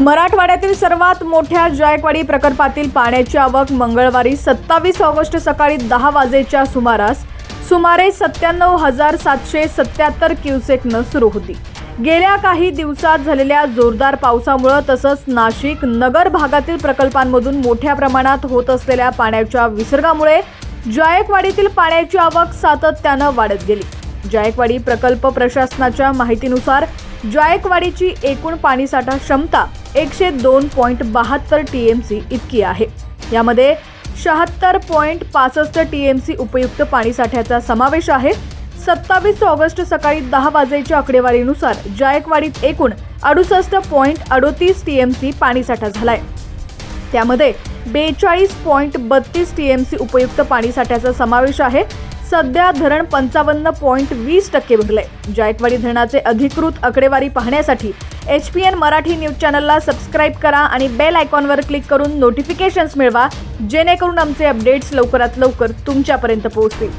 मराठवाड्यातील सर्वात मोठ्या जायकवाडी प्रकल्पातील पाण्याची आवक मंगळवारी सत्तावीस ऑगस्ट सकाळी दहा वाजेच्या सुमारास सुमारे सत्त्याण्णव हजार सातशे सत्याहत्तर क्युसेकनं सुरू होती. गेल्या काही दिवसात झालेल्या जोरदार पावसामुळं तसंच नाशिक नगर भागातील प्रकल्पांमधून मोठ्या प्रमाणात होत असलेल्या पाण्याच्या विसर्गामुळे जायकवाडीतील पाण्याची आवक सातत्यानं वाढत गेली. जायकवाडी प्रकल्प प्रशासनाच्या माहितीनुसार जायकवाडीची एकूण पाणीसाठा क्षमता एकशे दोन पॉईंट बहात्तर टी एम सी इतकी आहे. यामध्ये शहात्तर पॉईंट पासष्ट टी एम सी उपयुक्त पाणीसाठ्याचा समावेश आहे. सत्तावीस ऑगस्ट सकाळी दहा वाजेच्या आकडेवारीनुसार जायकवाडीत एकूण अडुसष्ट पॉईंट अडोतीस टी एम सी पाणीसाठा झालाय. त्यामध्ये बेचाळीस पॉईंट बत्तीस टी एम सी उपयुक्त पाणीसाठ्याचा समावेश आहे. सध्या धरण पंचावन्न पॉईंट वीस टक्के भरलंय. जायकवाडी धरणाचे अधिकृत आकडेवारी पाहण्यासाठी H P N Marathi news चॅनलला सबस्क्राईब करा आणि बेल आयकॉनवर क्लिक करून नोटिफिकेशन्स मिळवा जेणेकरून आमचे अपडेट्स लवकरात लवकर तुमच्यापर्यंत पोहोचतील.